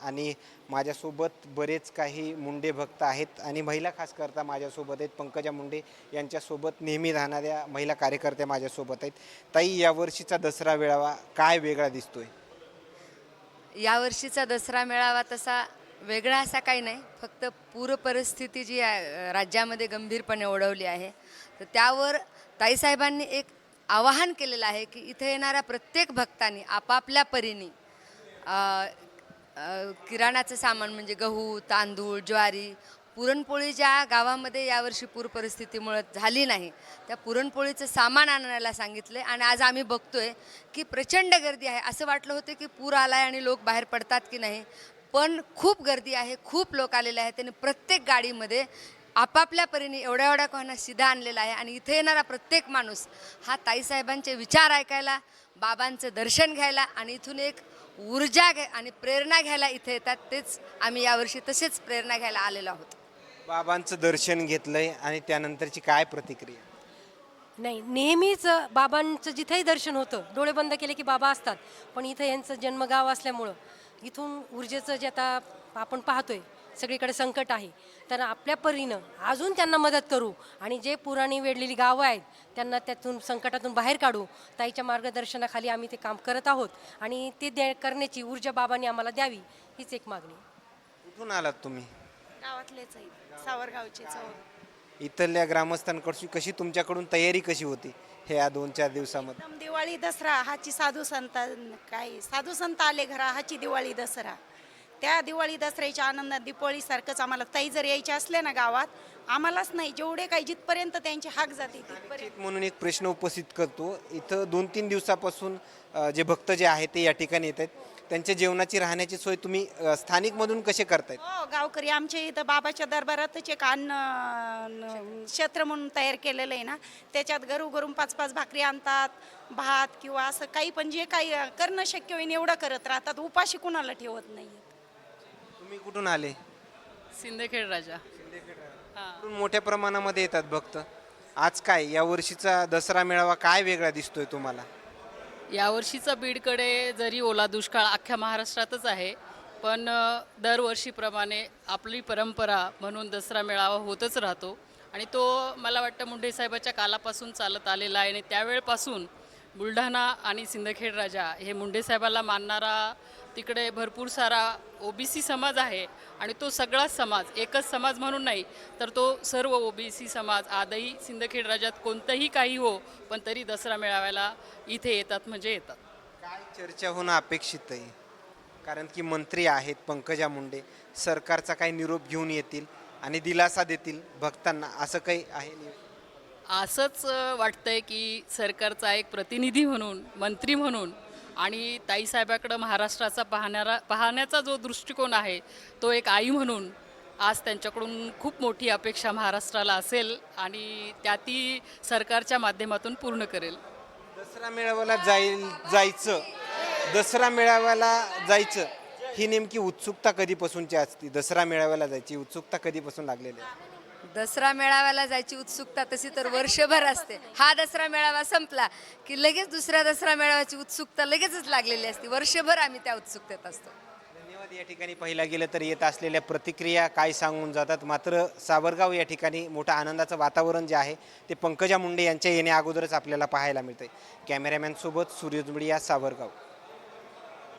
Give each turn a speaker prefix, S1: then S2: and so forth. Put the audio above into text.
S1: आणि माझ्यासोबत बरेच काही मुंडे भक्त आहेत आणि महिला खास करता माझ्यासोबत आहेत. पंकजा मुंडे यांच्यासोबत नेहमी राहणाऱ्या महिला कार्यकर्त्या माझ्यासोबत आहेत. ताई यावर्षीचा दसरा मेळावा काय वेगळा दिसतोय?
S2: यावर्षीचा दसरा मेळावा तसा वेगळा असा काही नाही. फक्त पूर परिस्थिती जी आहे, राज्यामध्ये गंभीरपणे ओढवली आहे. तर त्यावर ताईसाहेबांनी एक आवाहन केलेलं आहे की इथे येणाऱ्या प्रत्येक भक्तांनी आपापल्या परीने किराणाचं सामान म्हणजे गहू तांदूळ ज्वारी पुरणपोळी ज्या गावामध्ये यावर्षी पूर परिस्थितीमुळे झाली नाही त्या पुरणपोळीचं सामान आणायला सांगितले आणि आज आम्ही बघतोय की प्रचंड गर्दी आहे. असं वाटलं होतं की पूर आलाय आणि लोक बाहेर पडतात की नाही पण खूप गर्दी आहे खूप लोक आलेले आहेत त्यांनी प्रत्येक गाडीमध्ये आपापल्या परीने एवढ्या एवढ्या कोणाला शिधा आणलेला आहे आणि इथे येणारा प्रत्येक माणूस हा ताईसाहेबांचे विचार ऐकायला बाबांचं दर्शन घ्यायला आणि इथून एक ऊर्जा घ्या आणि प्रेरणा घ्यायला इथे येतात तेच आम्ही यावर्षी तसेच प्रेरणा घ्यायला आलेलो आहोत.
S1: बाबांचं दर्शन घेतलंय आणि त्यानंतरची काय प्रतिक्रिया?
S3: नाही नेहमीच बाबांचं जिथेही दर्शन होतं डोळे बंद केले की बाबा असतात. पण इथं यांचं जन्मगाव असल्यामुळं इथून ऊर्जेचं जे आता आपण पाहतोय सगळीकडे संकट आहे. तर आपल्या परीनं अजून त्यांना मदत करू आणि जे पुराणी वेढलेली गावं आहेत त्यांना त्यातून संकटातून बाहेर काढू. ताईच्या मार्गदर्शनाखाली आम्ही ते काम करत आहोत आणि ते द्या करण्याची ऊर्जा बाबांनी आम्हाला द्यावी हीच एक मागणी.
S1: कुठून आलात तुम्ही?
S4: गावातलेच आहे. सावरगावचे चौक
S1: इथल्या ग्रामस्थांकडची कशी तुमच्याकडून तयारी कशी होती हे या दोन चार दिवसामध्ये?
S4: एकदम दिवाळी दसरा हाची साधू संत काय साधू संत आले घरा हाची दिवाळी दसरा. त्या दिवाळी दसऱ्याच्या आनंदात दिपोळीसारखंच आम्हाला ताई जर यायचे असले ना गावात आम्हालाच नाही. जेवढे काही जिथपर्यंत त्यांची हाक जाते तिथपर्यंत.
S1: म्हणून एक प्रश्न उपस्थित करतो. इथं दोन तीन दिवसापासून अ, जे भक्त जे आहेत ते या ठिकाणी येत आहेत. त्यांच्या जेवणाची राहण्याची सोय तुम्ही अ, स्थानिकमधून कसे करतायत?
S4: हो गावकरी आमच्या इथं बाबाच्या दरबारातच एक अन्न अं, क्षेत्र म्हणून तयार केलेलं आहे ना. त्याच्यात घरू घरून पाच पाच भाकरी आणतात भात किंवा असं काही पण जे काही अं, करणं शक्य होईल एवढं करत राहतात. उपाशी कुणाला ठेवत नाही
S1: तुम्ही कुठून आले?
S5: सिंदखेड राजा.
S1: कुठून मोठ्या प्रमाणामध्ये येतात भक्त? आज काय या वर्षीचा दसरा मेळावा काय वेगळा दिसतोय तुम्हाला?
S5: यावर्षीचा बीडकडे जरी ओला दुष्काळ अख्ख्या महाराष्ट्रातच आहे पण दरवर्षीप्रमाणे आपली परंपरा म्हणून दसरा मेळावा होतच राहतो. आणि तो मला वाटतं मुंडे साहेबाच्या कालापासून चालत आलेला आहे. आणि त्यावेळपासून बुलढाणा आणि सिंदखेड राजा हे मुंडे साहेबाला मानणारा तिकडे भरपूर सारा ओबीसी समाज आहे आणि तो सगळाच समाज एकच समाज म्हणून नाही तर तो सर्व ओबीसी समाज आजही सिंदखेड राज्यात कोणतंही काही हो पण तरी दसरा मेळाव्याला इथे येतात म्हणजे येतात.
S1: काय चर्चा होणं अपेक्षित आहे? कारण की मंत्री आहेत पंकजा मुंडे सरकारचा काही निरोप घेऊन येतील आणि दिलासा देतील भक्तांना असं काही आहे
S5: असंच वाटतंय की सरकारचा एक प्रतिनिधी म्हणून मंत्री म्हणून आणि ताईसाहेबाकडं महाराष्ट्राचा पाहणारा पाहण्याचा जो दृष्टिकोन आहे तो एक आई म्हणून आज त्यांच्याकडून खूप मोठी अपेक्षा महाराष्ट्राला असेल आणि त्या ती सरकारच्या माध्यमातून पूर्ण करेल.
S1: दसरा मेळाव्याला जाईल जायचं. दसरा मेळाव्याला जायचं. ही नेमकी उत्सुकता कधीपासूनची असते? दसरा मेळाव्याला जायची. उत्सुकता कधीपासून लागलेली आहे?
S2: दसरा मेळाव्याला जायची उत्सुकता तशी तर वर्षभर असते. हा दसरा मेळावा संपला की लगेच दुसऱ्या दसरा मेळाव्याची उत्सुकता लगेचच लागलेली असते. वर्षभर आम्ही त्या उत्सुकतेत असतो.
S1: धन्यवाद. या ठिकाणी पाहिला गेलं तर येत असलेल्या प्रतिक्रिया काय सांगून जातात? मात्र सावरगाव या ठिकाणी मोठं आनंदाचं वातावरण जे आहे ते पंकजा मुंडे यांच्या येण्या अगोदरच आपल्याला पाहायला मिळतंय. कॅमेरामॅनसोबत सूर्यज मीडिया सावरगाव.